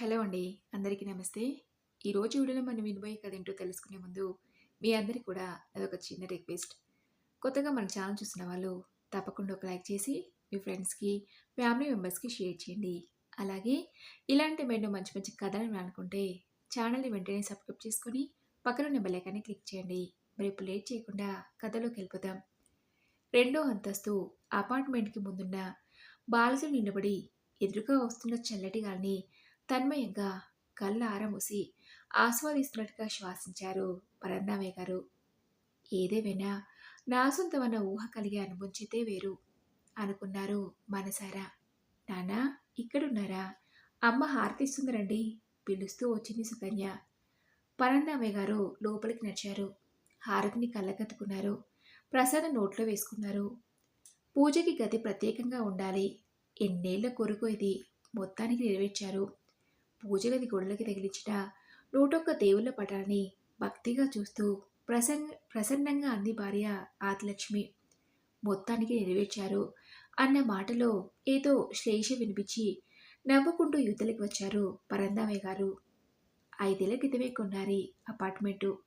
Hello అండి అందరికీ నమస్తే. ఈరోజు వీడియోలో మనం వినబోయే కథ ఏంటో తెలుసుకునే ముందు మీ అందరికీ కూడా అదొక చిన్న రిక్వెస్ట్. కొత్తగా మన ఛానల్ చూసిన వాళ్ళు తప్పకుండా ఒక లైక్ చేసి మీ ఫ్రెండ్స్కి ఫ్యామిలీ మెంబర్స్కి షేర్ చేయండి. అలాగే ఇలాంటి ఎన్నో మంచి మంచి కథలు అనుకుంటే ఛానల్ని వెంటనే సబ్స్క్రైబ్ చేసుకొని పక్కన ఉన్న బెల్లైకాన్ని క్లిక్ చేయండి. మరి ఇప్పుడు లేట్ చేయకుండా కథలోకి వెళ్ళిపోదాం. రెండో అంతస్తు అపార్ట్మెంట్కి ముందున్న బాలసులు నిలబడి ఎదురుగా వస్తున్న చల్లటి గాలిని తన్మయంగా కళ్ళ ఆరమూసి ఆస్వాదిస్తున్నట్టుగా శ్వాసించారు పరందామయ్య గారు. ఏదేమైనా నా సొంతమన్న ఊహ కలిగి అనుభవించితే వేరు అనుకున్నారు మనసారా. నానా ఇక్కడున్నారా? అమ్మ హారతిస్తుందిరండి పిలుస్తూ వచ్చింది సుకన్య. పరందామయ్య గారు లోపలికి నడిచారు. హారతిని కళ్ళకత్తుకున్నారు. ప్రసాదం నోట్లో వేసుకున్నారు. పూజకి గది ప్రత్యేకంగా ఉండాలి. ఎన్నేళ్ళ కొరకు ఇది మొత్తానికి నెరవేర్చారు. పూజగది గోడలకి గొడవలకి తగిలించిన నూటొక్క దేవుళ్ళ పటాన్ని భక్తిగా చూస్తూ ప్రసన్న ప్రసన్నంగా అంది భార్య ఆదిలక్ష్మి. మొత్తానికి నెరవేర్చారు అన్న మాటలో ఏదో శ్లేష వినిపించి నవ్వుకుంటూ యుద్ధలకు వచ్చారు పరందామయ్య గారు. ఐదేళ్ళ క్రితమే కొన్నారి అపార్ట్మెంటు.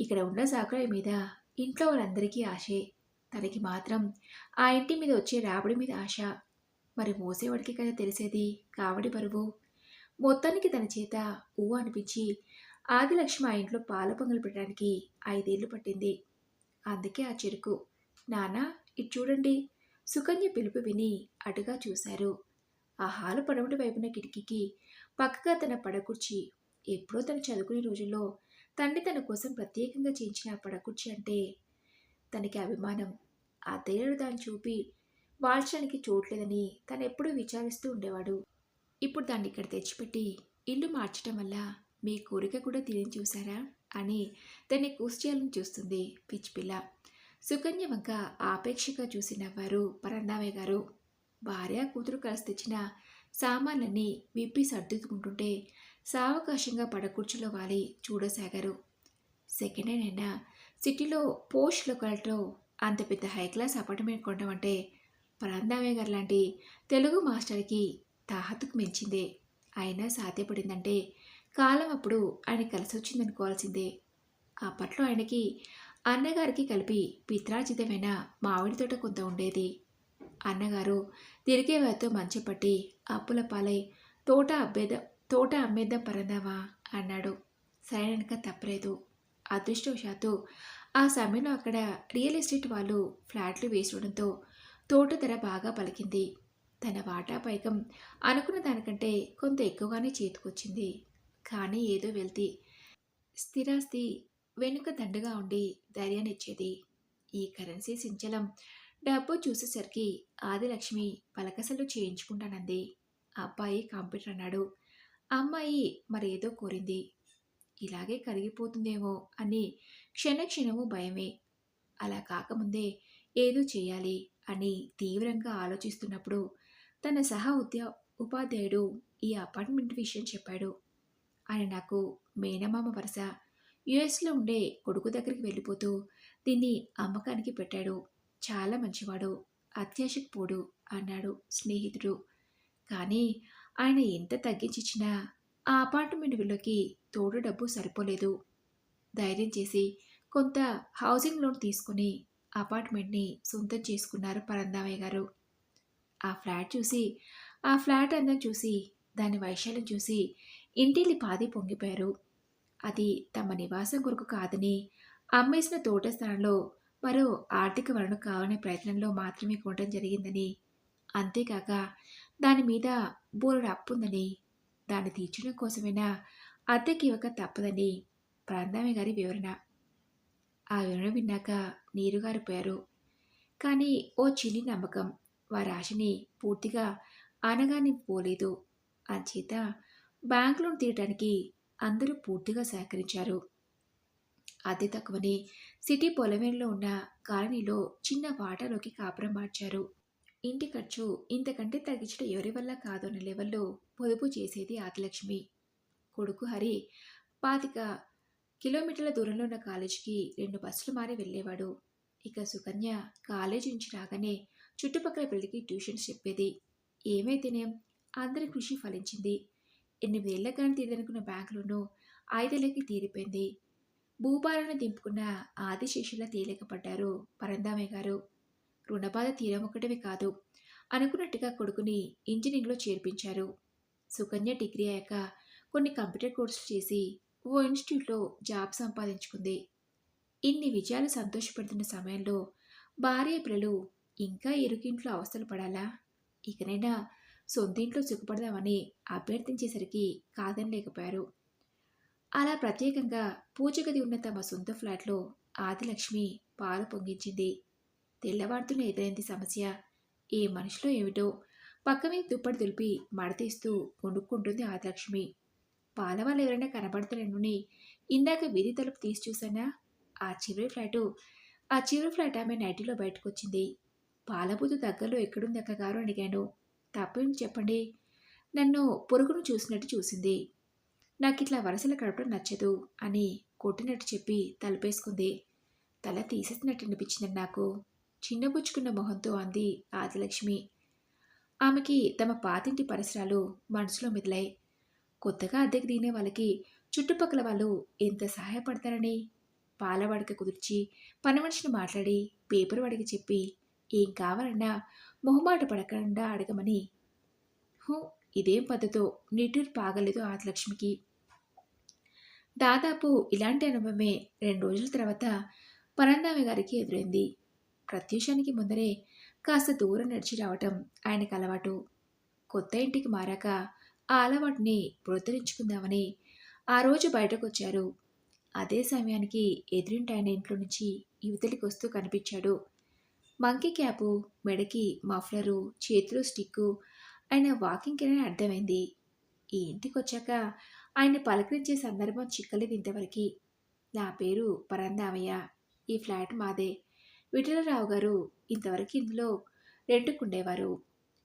ఇక్కడ ఉన్న సాకురాయి మీద ఇంట్లో వాళ్ళందరికీ ఆశే. తనకి మాత్రం ఆ ఇంటి మీద వచ్చే రాబడి మీద ఆశ. మరి మోసేవాడికి కదా తెలిసేది? కావడి బరువు? మొత్తానికి తన చేత ఊ అనిపించి ఆదిలక్ష్మి ఆ ఇంట్లో పాల పొంగలు పెట్టడానికి ఐదేళ్ళు పట్టింది. అందుకే ఆ చెరుకు. నానా ఇటు చూడండి. సుకన్య పిలుపు విని అటుగా చూశారు. ఆ హాలు పడమటి వైపున కిటికీకి పక్కగా తన పడకుర్చి. ఎప్పుడో తను చదువుకునే రోజుల్లో తండ్రి తన కోసం ప్రత్యేకంగా చేయించిన ఆ పడకుర్చి అంటే తనకి అభిమానం. ఆ తేలిడు దాన్ని చూపి వాల్చడానికి చోట్లేదని తను ఎప్పుడూ విచారిస్తూ ఉండేవాడు. ఇప్పుడు దాన్ని ఇక్కడ తెచ్చిపెట్టి ఇల్లు మార్చడం వల్ల మీ కోరిక కూడా తిరిగి చూసారా అని దాన్ని కూర్చేయాలని చూస్తుంది పిచ్చిపిల్ల సుకన్య వంక ఆపేక్షగా చూసి నవ్వారు పరందామయ్య గారు భార్య కూతురు కలిసి తెచ్చిన సామాన్లన్నీ విప్పి సర్దుకుంటుంటే సావకాశంగా పడకూర్చులో వాలి చూడసాగారు. సెకండ్ హ్యాండ్ అయినా సిటీలో పోస్ట్ లొకాలిటీలో అంత పెద్ద హై క్లాస్ అపార్ట్మెంట్ కొనడం అంటే పరందామయ్య గారు లాంటి తెలుగు మాస్టర్కి తాహతుకు మించిందే. అయినా సాధ్యపడిందంటే కాలం అప్పుడు ఆయన కలిసి వచ్చిందనుకోవాల్సిందే అప్పట్లో ఆయనకి అన్నగారికి కలిపి పిత్రార్జితమైన మామిడి తోట కొంత ఉండేది. అన్నగారు తిరిగే వారితో మంచి పట్టి అప్పుల పాలై తోట అబ్బేద తోట అమ్మేద్దాం పరందావా అన్నాడు. సరైనక తప్పలేదు. అదృష్టవశాత్తు ఆ సమయంలో అక్కడ రియల్ ఎస్టేట్ వాళ్ళు ఫ్లాట్లు వేసుకోవడంతో తోట ధర బాగా పలికింది. తన వాటా పైకం అనుకున్న దానికంటే కొంత ఎక్కువగానే చేతికొచ్చింది. కానీ ఏదో వెళ్తి స్థిరాస్తి వెనుక దండగా ఉండి ధైర్యాన్ని ఇచ్చేది ఈ కరెన్సీ సించలం డబ్బు చూసేసరికి ఆదిలక్ష్మి పలకసలు చేయించుకుంటానంది. అబ్బాయి కంప్యూటర్ అన్నాడు. అమ్మాయి మరేదో కోరింది. ఇలాగే కరిగిపోతుందేమో అని క్షణక్షణము భయమే. అలా కాకముందే ఏదో చేయాలి అని తీవ్రంగా ఆలోచిస్తున్నప్పుడు తన సహా ఉద్యో ఉపాధ్యాయుడు ఈ అపార్ట్మెంట్ విషయం చెప్పాడు. ఆయన నాకు మేనమామ వరుస యుఎస్లో ఉండే కొడుకు దగ్గరికి వెళ్ళిపోతూ దీన్ని అమ్మకానికి పెట్టాడు. చాలా మంచివాడు అత్యాశకు పోడు అన్నాడు స్నేహితుడు. కానీ ఆయన ఎంత తగ్గించిచ్చినా ఆ అపార్ట్మెంట్ విలువకి తోడు డబ్బు సరిపోలేదు. ధైర్యం చేసి కొంత హౌసింగ్ లోన్ తీసుకుని అపార్ట్మెంట్ని సొంతం చేసుకున్నారు పరందామయ్య గారు. ఆ ఫ్లాట్ చూసి ఆ ఫ్లాట్ అందం చూసి దాని వైశాల్యం చూసి ఇంటిల్లి పాది పొంగిపోయారు. అది తమ నివాసం కొరకు కాదని అమ్మేసిన తోట స్థానంలో మరో ఆర్థిక వనరు కావాలనే ప్రయత్నంలో మాత్రమే కొనడం జరిగిందని. అంతేకాక దాని మీద బోరుడు అప్పుందని దాన్ని తీర్చడం కోసమైనా అద్దెకి ఇవ్వక తప్పదని ప్రాంతామి గారి వివరణ. ఆ వివరణ విన్నాక నీరుగారిపోయారు కానీ ఓ చిన్ని నమ్మకం వారి ఆశని పూర్తిగా అనగాని పోలేదు అంచేత బ్యాంక్ లోన్ తీయటానికి అందరూ పూర్తిగా సహకరించారు. అతి తక్కువని సిటీ పొలమేరులో ఉన్న కాలనీలో చిన్న వాటాలోకి కాపురం మార్చారు. ఇంటి ఖర్చు ఇంతకంటే తగ్గించడం ఎవరి వల్ల కాదు అన్న లెవెల్లో పొదుపు చేసేది ఆదిలక్ష్మి. కొడుకు హరి పాతిక కిలోమీటర్ల దూరంలో ఉన్న కాలేజీకి రెండు బస్సులు మారి వెళ్ళేవాడు. ఇక సుకన్య కాలేజీ నుంచి రాగానే చుట్టుపక్కల పిల్లలకి ట్యూషన్స్ చెప్పేది. ఏమైతేనేం అందరి కృషి ఫలించింది. ఎనిమిదేళ్ళ కానీ తీరనుకున్న బ్యాంక్ లోను ఐదేళ్ళకి తీరిపోయింది. భూపాలను దింపుకున్న ఆదిశేషులా తేలికపడ్డారు పరందామయ్య గారు. రుణబాధ తీరం కాదు అనుకున్నట్టుగా కొడుకుని ఇంజనీరింగ్లో చేర్పించారు. సుకన్య డిగ్రీ అయ్యాక కొన్ని కంప్యూటర్ కోర్సులు చేసి ఓ ఇన్స్టిట్యూట్లో జాబ్ సంపాదించుకుంది. ఇన్ని విజయాలు సంతోషపెడుతున్న సమయంలో భార్య పిల్లలు ఇంకా ఇరుకింట్లో అవస్థలు పడాలా? ఇకనైనా సొంతింట్లో సుఖపడదామని అభ్యర్థించేసరికి కాదనలేకపోయారు అలా ప్రత్యేకంగా పూజగది ఉన్న తమ సొంత ఫ్లాట్లో ఆదిలక్ష్మి పాలు పొంగించింది. తెల్లవారుతున్న ఎదురైంది సమస్య. ఏ మనిషిలో ఏమిటో పక్క మీద దుప్పటి దులిపి మడతీస్తూ కొనుక్కుంటుంది ఆదిలక్ష్మి. పాల వాళ్ళు ఎవరైనా కనబడతారనుని ఇందాక వీధి తలుపు తీసి చూసానా ఆ చివరి ఫ్లాటు ఆ చివరి ఫ్లాట్ ఆమె నైటీలో బయటకు వచ్చింది పాలబుద్దు దగ్గరలో ఎక్కడుంది అక్కగారు అడిగాను. తప్పేం చెప్పండి. నన్ను పొరుగును చూసినట్టు చూసింది. నాకు ఇట్లా వరసలు గడపడం నచ్చదు అని కొట్టినట్టు చెప్పి తలపేసుకుంది. తల తీసేసినట్టు అనిపించింది నాకు. చిన్నబుచ్చుకున్న మొహంతో అంది ఆదిలక్ష్మి. ఆమెకి తమ పాతింటి పరిసరాలు మనసులో మెదిలాయి. కొత్తగా అద్దెకి దిగిన వాళ్ళకి చుట్టుపక్కల వాళ్ళు ఎంత సహాయపడతారని? పాలవాడికి కుదిర్చి పని మనిషిని మాట్లాడి పేపర్ వాడికి చెప్పి ఏం కావాలన్నా మొహమాట పడకుండా అడగమని. హూ ఇదేం పద్ధతో? నిట్టూరు పాగలేదు ఆదిలక్ష్మికి. దాదాపు ఇలాంటి అనుభవమే రెండు రోజుల తర్వాత పరందామి గారికి ఎదురైంది. ప్రత్యూషానికి ముందరే కాస్త దూరం నడిచి రావటం ఆయనకు అలవాటు. కొత్త ఇంటికి మారాక ఆ అలవాటుని ప్రోత్సహించుకుందామని ఆ రోజు బయటకు వచ్చారు అదే సమయానికి ఎదురింటి ఆయన ఇంట్లో నుంచి యువతలికి వస్తూ కనిపించాడు. మంకీ క్యాపు మెడకి మఫ్లరు చేతిలో స్టిక్కు ఆయన వాకింగ్కి అని అర్థమైంది. ఈ ఇంటికి వచ్చాక ఆయన పలకరించే సందర్భం చిక్కలేదు ఇంతవరకు నా పేరు పరందామయ్య ఈ ఫ్లాట్ మాదే. విఠలరావు గారు ఇంతవరకు ఇందులో రెంట్కుండేవారు.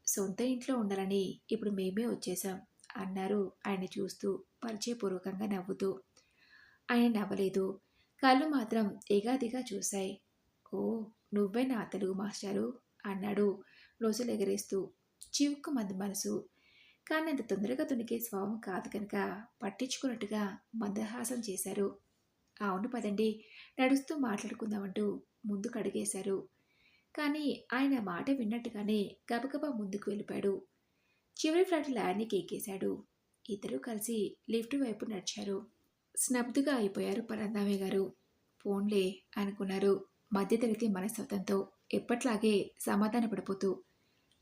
సొంత ఇంట్లో ఉండాలని ఇప్పుడు మేమే వచ్చేసాం అన్నారు ఆయన చూస్తూ పరిచయపూర్వకంగా నవ్వుతూ. ఆయన నవ్వలేదు కళ్ళు మాత్రం ఎగాదిగా చూశాయి. ఓ నువ్వే నా తెలుగు మాస్టారు అన్నాడు రోజులు ఎగరేస్తూ. చివుక్కు మంది మనసు. కానీ అంత తొందరగా తునికే స్వభావం కాదు కనుక పట్టించుకున్నట్టుగా మందహాసం చేశారు. అవును పదండి నడుస్తూ మాట్లాడుకుందామంటూ ముందుకు అడిగేశారు కానీ ఆయన మాట విన్నట్టుగానే గబగబా ముందుకు వెళ్ళిపాడు చివరి ఫ్లాట్ ల్యాండ్కి ఎక్కేశాడు ఇద్దరూ కలిసి లిఫ్ట్ వైపు నడిచారు. స్నబ్దుగా అయిపోయారు పరందామే గారు. ఫోన్లే అనుకున్నారు. మధ్యతరగతి మనస్తత్వంతో ఎప్పట్లాగే సమాధాన పడిపోతూ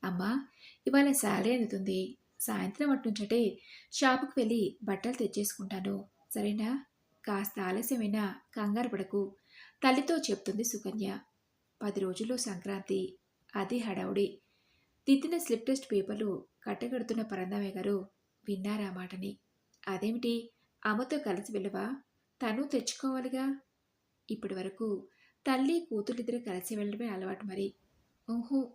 అమ్మా ఇవాళ శాలరీ అందుతుంది సాయంత్రం అట్నుంచటే షాపుకి వెళ్ళి బట్టలు తెచ్చేసుకుంటాను. సరేనా? కాస్త ఆలస్యమైనా కంగారు పడకు. తల్లితో చెప్తుంది సుకన్య. పది రోజుల్లో సంక్రాంతి. అది హడావుడి. దిద్దిన స్లిప్ టెస్ట్ పేపర్లు కట్టగడుతున్న పరందామయ్య గారు విన్నారా ఆ మాటని? అదేమిటి? అమ్మతో కలిసి వెళ్ళవా? తను తెచ్చుకోవాలిగా? ఇప్పటి వరకు తల్లి కూతురిద్దరు కలిసి వెళ్ళడమే అలవాటు మరి. ఓహో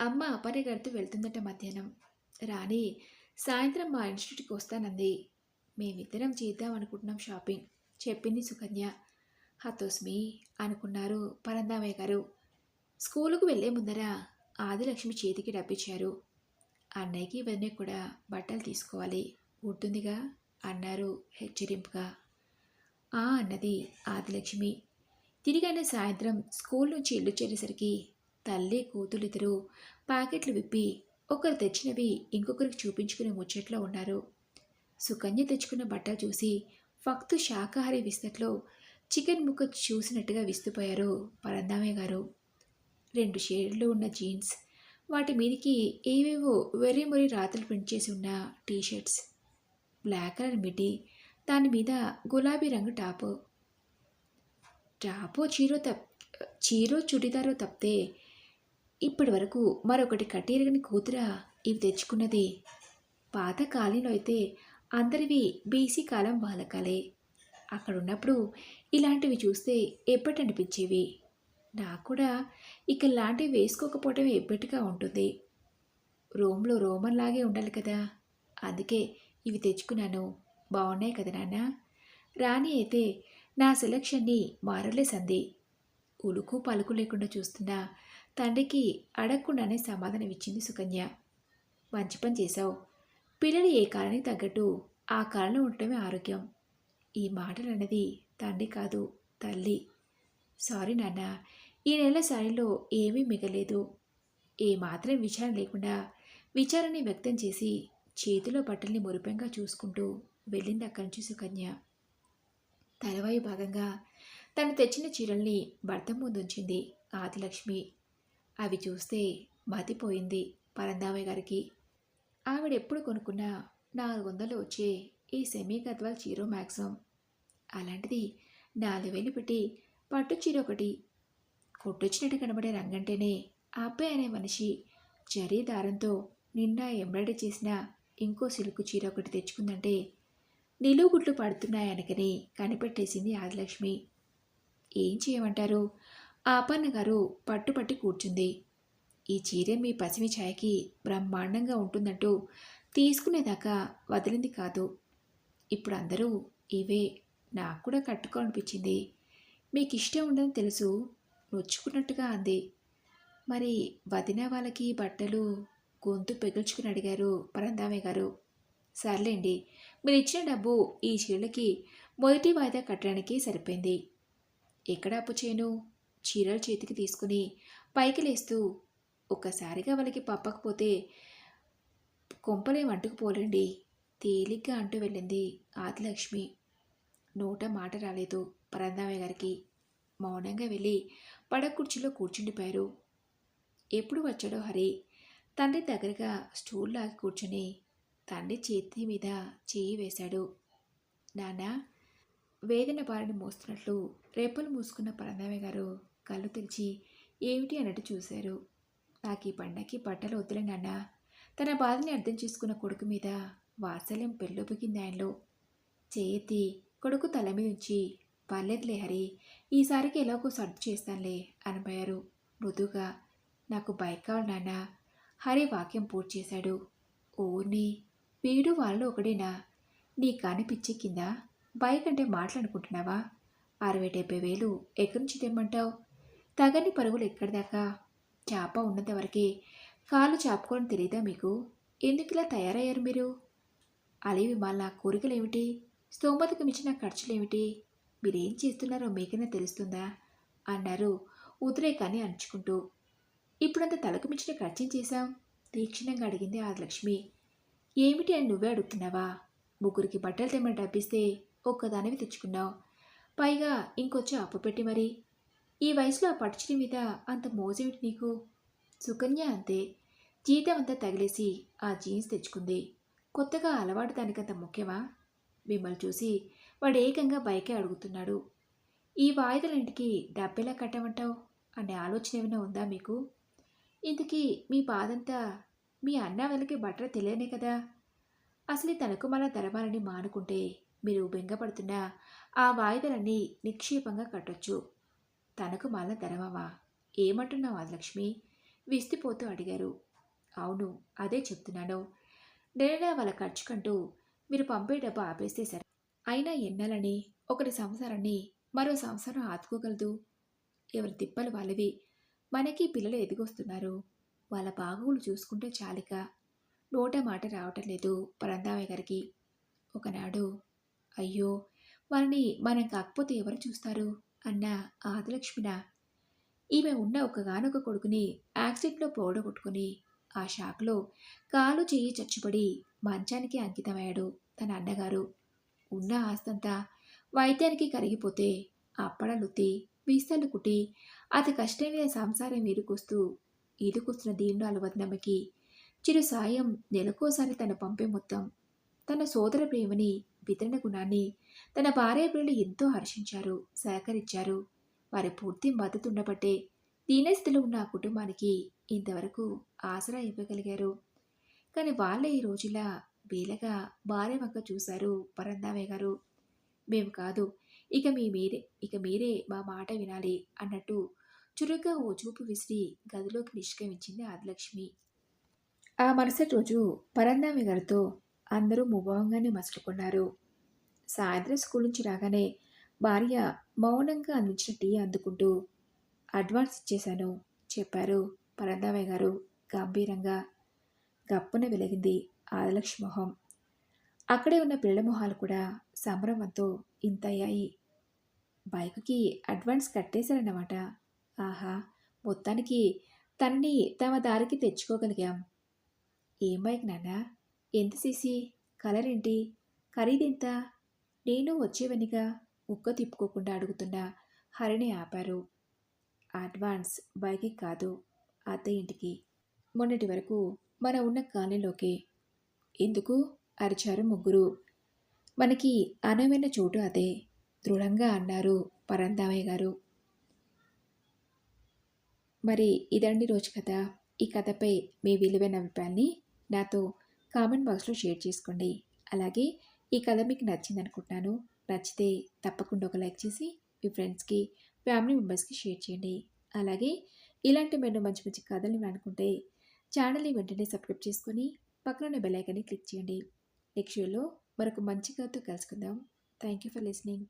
అమ్మ అపరే గారితో వెళ్తుందట మధ్యాహ్నం. రాణి సాయంత్రం మా ఇన్స్టిట్యూట్కి వస్తానంది. మేమిద్దరం చేద్దాం అనుకుంటున్నాం షాపింగ్. చెప్పింది సుకన్య. హతోస్మి అనుకున్నారు పరందామయ్య గారు. స్కూలుకు వెళ్ళే ముందర ఆదిలక్ష్మి చేతికి డబ్బిచ్చారు. అన్నయ్యకి ఇవన్నీ కూడా బట్టలు తీసుకోవాలి. ఉంటుందిగా అన్నారు హెచ్చరింపుగా. ఆ అన్నది ఆదిలక్ష్మి. తిరిగైన సాయంత్రం స్కూల్ నుంచి ఇల్లు చేరేసరికి తల్లి కూతురిద్దరూ ప్యాకెట్లు విప్పి ఒకరు తెచ్చినవి ఇంకొకరికి చూపించుకునే ముచ్చట్లో ఉన్నారు. సుకన్య తెచ్చుకున్న బట్టలు చూసి ఫక్తు శాకాహారి విస్తట్లో చికెన్ ముక్క చూసినట్టుగా విస్తుపోయారు పరందామయ్య గారు. రెండు షేడ్లు ఉన్న జీన్స్ వాటి మీదకి ఏవేవో వెర్రి మొరి రాతలు ప్రింట్ చేసి ఉన్న టీషర్ట్స్ బ్లాక్ కలర్ మిడ్డీ దాని మీద గులాబీ రంగు టాపు టాపో చీరో తప్ చీరో చుడిదారో తప్పితే ఇప్పటి వరకు మరొకటి కట్టేరగని కూతుర ఇవి తెచ్చుకున్నది. పాత కాలంలో అయితే అందరివి బీసీ కాలం బాలకాలే. అక్కడ ఉన్నప్పుడు ఇలాంటివి చూస్తే ఎప్పటి అనిపించేవి నాకు కూడా ఇక లాంటివి వేసుకోకపోవటం ఎప్పటిగా ఉంటుంది. రోమ్లో రోమన్ లాగే ఉండాలి కదా. అందుకే ఇవి తెచ్చుకున్నాను. బాగున్నాయి కదా నాన్న? రాణి అయితే నా సెలక్షన్ని మారలేసంది ఉలుకు పలుకు లేకుండా చూస్తున్న తండ్రికి అడగకుండానే సమాధానం ఇచ్చింది సుకన్య. మంచి పని చేశావు. పిల్లలు ఏ కాలానికి తగ్గట్టు ఆ కాలంలో ఉండటమే ఆరోగ్యం. ఈ మాటలు అన్నది తండ్రి కాదు తల్లి. సారీ నాన్న ఈ నెల సారీలో ఏమీ మిగలేదు. ఏ మాత్రం విచారం లేకుండా విచారాన్ని వ్యక్తం చేసి చేతిలో బట్టల్ని మురిపెంగా చూసుకుంటూ వెళ్ళింది అక్కడి నుంచి సుకన్య. తలవాయి భాగంగా తను తెచ్చిన చీరల్ని భర్త ముందుంచింది ఆదిలక్ష్మి. అవి చూస్తే మతిపోయింది పరందామయ్య గారికి. ఆవిడెప్పుడు కొనుక్కున్నా నాలుగు వందలు వచ్చే ఈ సెమీ గద్వాల్ చీర మ్యాక్సిమం అలాంటిది నాలుగు వేలు పెట్టి పట్టు చీర ఒకటి. కొట్టొచ్చినట్టు కనబడే రంగంటేనే ఆ అబ్బాయి అనే మనిషి జరీ దారంతో నిండా ఎంబ్రాయిడరీ చేసిన ఇంకో సిల్క్ చీర ఒకటి తెచ్చుకుందంటే నిలువుగుట్లు పడుతున్నాయనకని కనిపెట్టేసింది ఆదిలక్ష్మి. ఏం చేయమంటారు? ఆ అపన్న గారు పట్టుపట్టి కూర్చుంది. ఈ చీర మీ పసిమి ఛాయకి బ్రహ్మాండంగా ఉంటుందంటూ తీసుకునేదాకా వదిలింది కాదు. ఇప్పుడు అందరూ ఇవే నాకు కూడా కట్టుకోవాలనిపించింది. మీకు ఇష్టం ఉండదని తెలుసు నొచ్చుకున్నట్టుగా అంది. మరి వదిన వాళ్ళకి బట్టలు గొంతు పెగుల్చుకుని అడిగారు పరందామే గారు. సర్లేండి మీరు ఇచ్చిన డబ్బు ఈ చీరలకి మొదటి వాయిదా కట్టడానికి సరిపోయింది. ఎక్కడ అప్పు చేయను? చీరలు చేతికి తీసుకుని పైకి లేస్తూ ఒక్కసారిగా వాళ్ళకి పప్పకపోతే కొంపలే వంటుకుపోలేండి తేలిగ్గా అంటూ వెళ్ళింది ఆదిలక్ష్మి. నోట మాట రాలేదు పరందామయ్య గారికి. మౌనంగా వెళ్ళి పడక కుర్చీలో కూర్చుండిపోయారు. ఎప్పుడు వచ్చాడో హరి. తండ్రి దగ్గరగా స్టూల్ లాగి కూర్చుని తండ్రి చేతి మీద చేయి వేశాడు. నాన్న వేదన బారిని మోస్తున్నట్లు రేపలు మూసుకున్న పరందామయ్య గారు కళ్ళు తెరిచి ఏమిటి అన్నట్టు చూశారు. నాకు ఈ పండగకి బట్టలు వద్దులే నాన్న. తన బాధని అర్థం చేసుకున్న కొడుకు మీద వాత్సల్యం పెళ్ళొపికింది ఆయనలో. చేయెత్తి కొడుకు తల మీద ఉంచి పర్లేదులే హరి ఈసారికి ఎలాగో సర్దు చేస్తానులే అనబోయారు. మృదుగా నాకు బైక్ కావాలి నాన్న. హరి వాక్యం పూర్తి చేశాడు. ఓర్ని వీడు వాళ్ళు ఒకడేనా? నీ కాని పిచ్చి కింద బైక్ అంటే మాట్లాడుకుంటున్నావా? అరవై డెబ్బై వేలు ఎక్కడి నుంచి తెమ్మంటావు? తగని పరుగులు ఎక్కడిదాకా? చేప ఉన్నంత వరకే కాళ్ళు చాపుకోవడం తెలియదా మీకు? ఎందుకు ఇలా తయారయ్యారు మీరు? అలేవి మళ్ళా కోరికలేమిటి? స్తోమతకు మించిన ఖర్చులేమిటి? మీరేం చేస్తున్నారో మీకైనా తెలుస్తుందా? అన్నారు ఉద్రేకాన్ని అణుచుకుంటూ. ఇప్పుడంత తలకు మించిన ఖర్చు చేశాం తీక్షణంగా అడిగింది ఆదిలక్ష్మి. ఏమిటి అని నువ్వే అడుగుతున్నావా? ముగ్గురికి బట్టలు తెమ్మని డబ్బిస్తే ఒక్కదానివి తెచ్చుకున్నావు. పైగా ఇంకొచ్చి అప్పు పెట్టి మరి. ఈ వయసులో ఆ పట్టుచీర మీద అంత మోజేమిటి నీకు? సుకన్య అంతే. జీతం అంతా తగిలేసి ఆ జీన్స్ తెచ్చుకుంది. కొత్తగా అలవాటు దానికంత ముఖ్యమా? మిమ్మల్ని చూసి వాడు ఏకంగా బైకే అడుగుతున్నాడు. ఈ వాయిదలింటికి డబ్బెలా కట్టమంటావు? అనే ఆలోచన ఏమైనా ఉందా మీకు? ఇంతకీ మీ బాధంతా మీ అన్న వాళ్ళకి బట్టలు తెలియనే కదా? అసలు తనకు మళ్ళా తెరవాలని మానుకుంటే మీరు బెంగపడుతున్న ఆ వాయిదాలన్నీ నిక్షేపంగా కట్టొచ్చు. తనకు మళ్ళా తెరవవా? ఏమంటున్నావు ఆదిలక్ష్మి? విస్తిపోతూ అడిగారు. అవును అదే చెప్తున్నాను. నెలలా వాళ్ళ ఖర్చుకంటూ మీరు పంపే డబ్బు ఆపేస్తే సరే. అయినా ఎన్నాలని? ఒకటి సంసారాన్ని మరో సంసారం ఆదుకోగలదు. ఎవరి తిప్పలు వాళ్ళవి. మనకి పిల్లలు ఎదిగొస్తున్నారు. వాళ్ళ బాగోగులు చూసుకుంటే చాలిక. నోట మాట రావటం లేదు పరందామయ్య గారికి. ఒకనాడు అయ్యో మనని మనం కాకపోతే ఎవరు చూస్తారు? అన్న ఆదిలక్ష్మిన. ఈమె ఉన్న ఒకగానొక కొడుకుని యాక్సిడెంట్లో పోడగొట్టుకుని ఆ షాక్లో కాలు చేయి చచ్చుపడి మంచానికి అంకితమయ్యాడు తన అన్నగారు. ఉన్న ఆస్తంతా వైద్యానికి కరిగిపోతే అప్పడలుతి వీస్తలు కుట్టి అతి కష్టమైన సంసారం వీరుకొస్తూ ఈదుకొస్తున్న దీనురాలు వదనమ్మకి చిరు సాయం నెలకోసారి తన పంపే మొత్తం. తన సోదర ప్రేమని వితరణ గుణాన్ని తన భార్య పిల్లలు ఎంతో హర్షించారు సహకరించారు. వారి పూర్తి మద్దతుండబట్టే దీనస్థితిలో ఉన్న ఆ కుటుంబానికి ఇంతవరకు ఆసరా ఇవ్వగలిగారు. కానీ వాళ్ళే ఈ రోజులా వేలగా భార్య వంక చూశారు పరందామయ్య గారు. మేము కాదు ఇక మీ మీరే ఇక మీరే మా మాట వినాలి అన్నట్టు చురుగ్గా ఓ చూపు విసిరి గదిలోకి నిష్క్రమించింది ఆదిలక్ష్మి. ఆ మరుసటి రోజు పరందామి గారితో అందరూ ముభావంగానే మసులుకున్నారు. సాయంత్రం స్కూల్ నుంచి రాగానే భార్య మౌనంగా అందించిన టీ అందుకుంటూ అడ్వాన్స్ ఇచ్చేశాను చెప్పారు పరందామయ్య గారు గంభీరంగా. గప్పున వెలిగింది ఆదిలక్ష్మి మొహం. అక్కడే ఉన్న పిల్లల మొహాలు కూడా సంభ్రమంతో ఇంతయ్యాయి. బైకుకి అడ్వాన్స్ కట్టేశారన్నమాట. ఆహా మొత్తానికి తనని తమ దారికి తెచ్చుకోగలిగాం. ఏం బైక్ నాన్న? ఎంత సీసీ? కలర్ ఏంటి ఖరీదెంత? నేను వచ్చేవనిగా ఉక్క తిప్పుకోకుండా అడుగుతున్న హరిని ఆపారు. అడ్వాన్స్ బైక్కి కాదు అత్తయ్య ఇంటికి. మొన్నటి వరకు మన ఉన్న కాలనీలోకే. ఎందుకు? అరిచారు ముగ్గురు. మనకి అనమైన చోటు అదే దృఢంగా అన్నారు పరందామయ్య గారు. మరి ఇదండి రోజు కథ. ఈ కథపై మీ విలువైన అభిప్రాయాన్ని నాతో కామెంట్ బాక్స్లో షేర్ చేసుకోండి. అలాగే ఈ కథ మీకు నచ్చింది అనుకుంటున్నాను నచ్చితే తప్పకుండా ఒక లైక్ చేసి మీ ఫ్రెండ్స్కి ఫ్యామిలీ మెంబర్స్కి షేర్ చేయండి. అలాగే ఇలాంటి మరిన్ని మంచి మంచి కథలు అనుకుంటే ఛానల్ని వెంటనే సబ్స్క్రైబ్ చేసుకొని పక్కన బెల్ ఐకాన్ని క్లిక్ చేయండి. నెక్స్ట్ షోలో మరొక మంచి కథతో కలుసుకుందాం. Thank you for listening.